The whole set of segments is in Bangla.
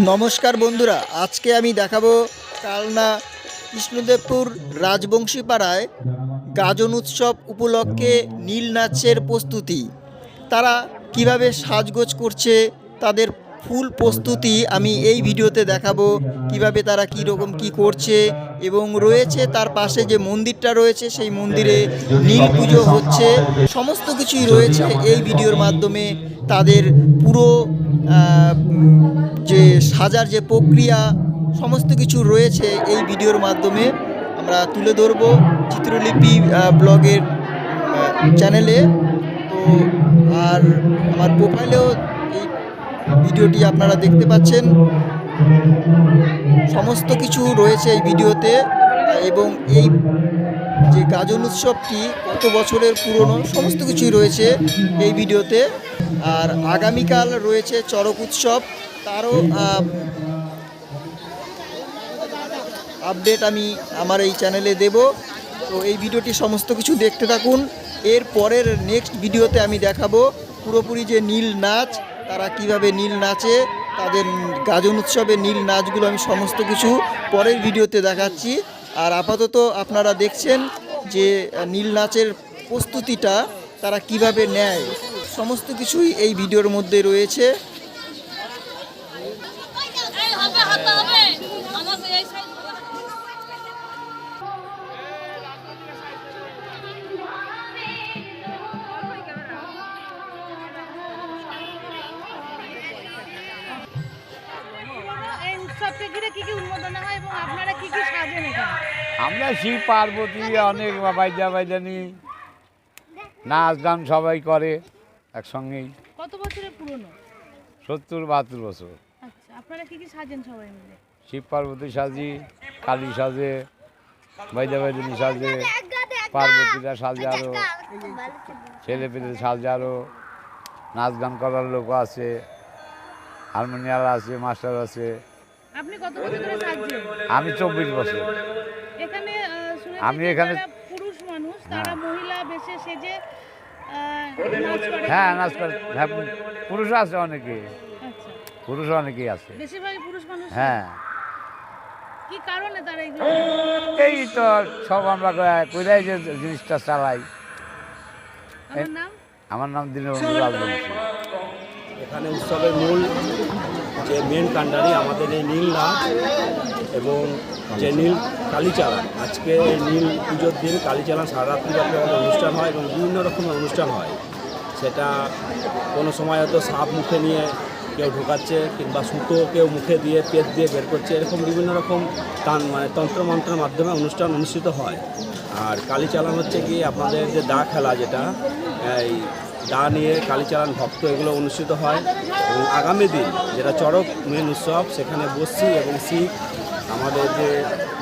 নমস্কার বন্ধুরা, আজকে আমি দেখাবো কালনা কৃষ্ণদেবপুর রাজবংশী পাড়ায় গাজন উৎসব উপলক্ষে নীল নাচের প্রস্তুতি। তারা কীভাবে সাজগোজ করছে, তাদের ফুল প্রস্তুতি আমি এই ভিডিওতে দেখাবো, কীভাবে তারা কী রকম কী করছে এবং রয়েছে তার পাশে যে মন্দিরটা রয়েছে, সেই মন্দিরে নীল পুজো হচ্ছে। সমস্ত কিছুই রয়েছে এই ভিডিওর মাধ্যমে তাদের পুরো যে সাজার যে প্রক্রিয়া, সমস্ত কিছু রয়েছে এই ভিডিওর মাধ্যমে আমরা তুলে ধরব চিত্রলিপি ব্লগের চ্যানেলে তো আর আমার প্রোফাইলেও ভিডিওটি আপনারা দেখতে পাচ্ছেন। সমস্ত কিছু রয়েছে এই ভিডিওতে এবং এই যে গাজন উৎসবটি কত বছরের পুরনো, সমস্ত কিছুই রয়েছে এই ভিডিওতে। আর আগামীকাল রয়েছে চরক উৎসব। তারও আপডেট আমি আমার এই চ্যানেলে দেব। তো এই ভিডিওটি সমস্ত কিছু দেখতে থাকুন। এর পরের নেক্সট ভিডিওতে আমি দেখাবো পুরোপুরি যে নীল নাচ তারা কীভাবে নীল নাচে, তাদের গাজন উৎসবে নীল নাচগুলো আমি সমস্ত কিছু পরের ভিডিওতে দেখাচ্ছি। আর আপাতত আপনারা দেখছেন যে নীল নাচের প্রস্তুতিটা তারা কীভাবে নেয়, সমস্ত কিছুই এই ভিডিওর মধ্যে রয়েছে। উৎসবকে ঘিরে কি কি উন্মোদনা হয় এবং আপনারা কি কি সাজেন এখানে আমরা শিব পার্বতী অনেক বাইজা বাইজানি নাচ গান সবাই করে একসঙ্গেই। কত বছরের পুরনো? সত্তর বাহাত্তর বছর। আচ্ছা আপনারা কি কি সাজেন সবাই মিলে? শিব পার্বতী সাজি কালী সাজে বাইজা বাইজানি সাজে পার্বতীরা সাজে আরও ছেলে পেলে সাজে আরও নাচ গান করার লোক আছে হারমোনিয়াল আছে মাস্টার আছে। আপনি কত বছর ধরে সাজছেন? আমি চব্বিশ বছর। এখানে আমি এখানে- পুরুষ মানুষ তারা হ্যাঁ। মহিলা বেশে সেজে হ্যাঁ নাচ করে। হ্যাঁ পুরুষ আছে অনেকে। আচ্ছা। পুরুষ অনেকেই আছে। বেশিরভাগই পুরুষ মানুষ হ্যাঁ। কি কারণে তারা এগুলো এই তো সব আমরা কই- কইরাই যে জিনিসটা চালাই। আমার নাম? আমার নাম দীনবন্ধু রাজবংশী এখানে উৎসবের মূল যে মেন কাণ্ডারি আমাদের এই নীল নাচ এবং যে নীল কালীচালা আজকে এই নীল পুজোর দিন কালীচালান সারা রাত্রি ব্যাপী আমাদের অনুষ্ঠান হয় এবং বিভিন্ন রকমের অনুষ্ঠান হয়। সেটা কোনো সময় হয়তো সাপ মুখে নিয়ে কেউ ঢোকাচ্ছে কিংবা সুতো কেউ মুখে দিয়ে পেট দিয়ে বের করছে, এরকম বিভিন্ন রকম তান মানে তন্ত্রমন্ত্রের মাধ্যমে অনুষ্ঠান অনুষ্ঠিত হয়। আর কালীচালান হচ্ছে কি আপনাদের যে দা খেলা যেটা, এই দা নিয়ে কালীচালান ভক্ত এগুলো অনুষ্ঠিত হয়। এবং আগামী দিন যেটা চড়ক মেন উৎসব, সেখানে বসছি এবং শিখ আমাদের যে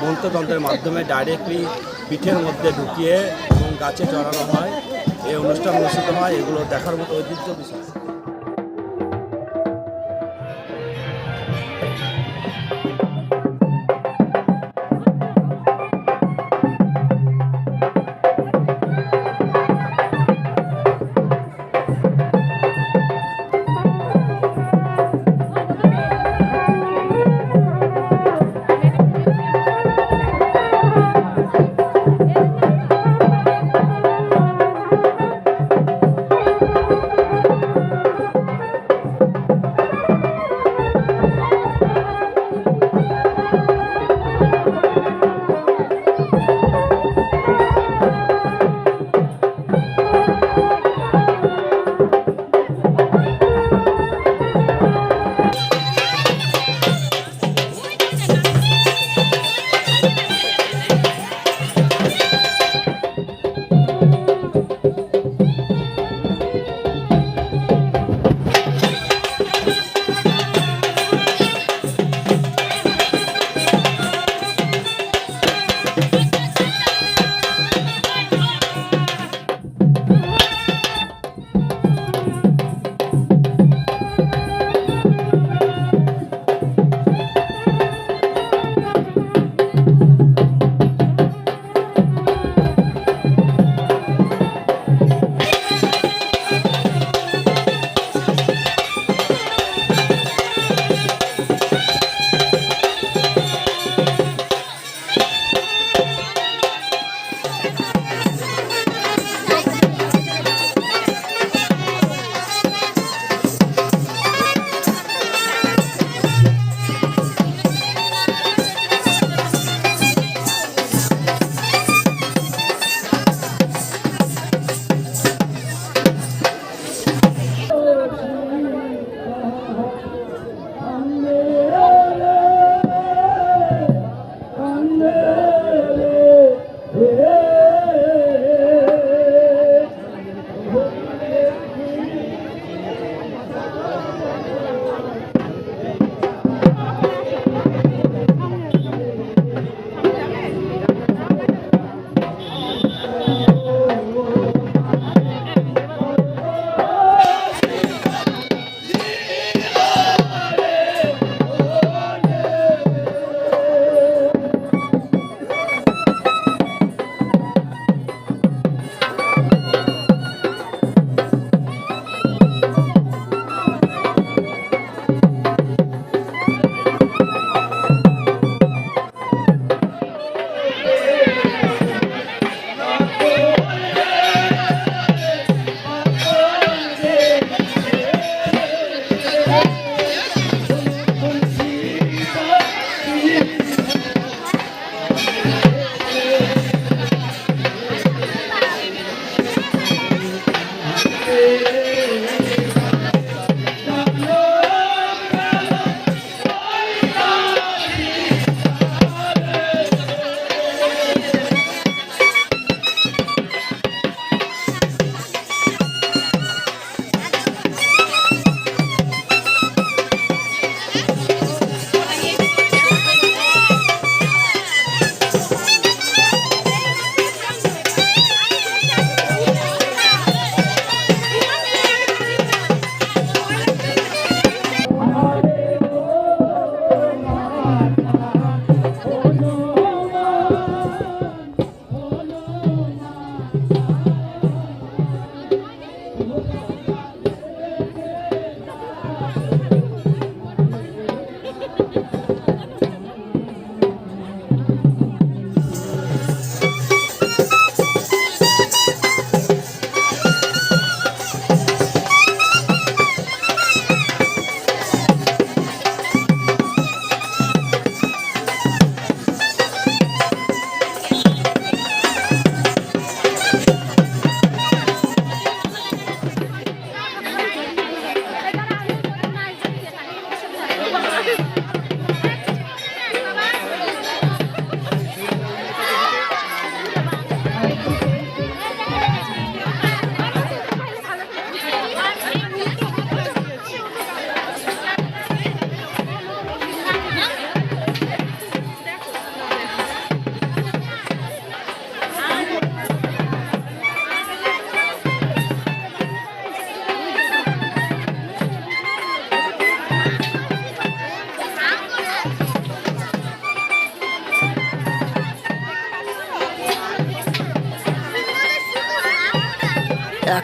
মন্ত্রতন্ত্রের মাধ্যমে ডাইরেক্টলি পিঠের মধ্যে ঢুকিয়ে এবং গাছে চড়ানো হয়। এই অনুষ্ঠান অনুষ্ঠিত হয়, এগুলো দেখার মতো ঐতিহ্য বিষয়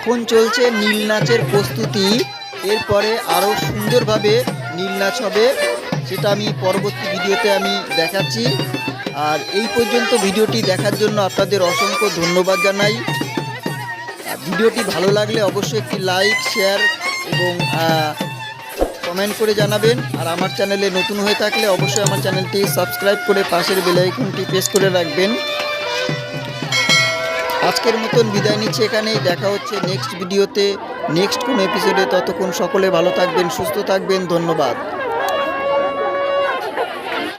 এখন চলছে নীল নাচের প্রস্তুতি। এরপরে আরও সুন্দরভাবে নীল নাচ হবে, সেটা আমি পরবর্তী ভিডিওতে আমি দেখাচ্ছি। আর এই পর্যন্ত ভিডিওটি দেখার জন্য আপনাদের অসংখ্য ধন্যবাদ জানাই। ভিডিওটি ভালো লাগলে অবশ্যই একটি লাইক, শেয়ার এবং কমেন্ট করে জানাবেন। আর আমার চ্যানেলে নতুন হয়ে থাকলে অবশ্যই আমার চ্যানেলটি সাবস্ক্রাইব করে পাশের বেলাইকনটি প্রেস করে রাখবেন। আজকের মতন বিদায় নিচ্ছি এখানেই। দেখা হচ্ছে নেক্সট ভিডিওতে নেক্সট কোনো এপিসোডে ততক্ষণ সকলে ভালো থাকবেন, সুস্থ থাকবেন। ধন্যবাদ।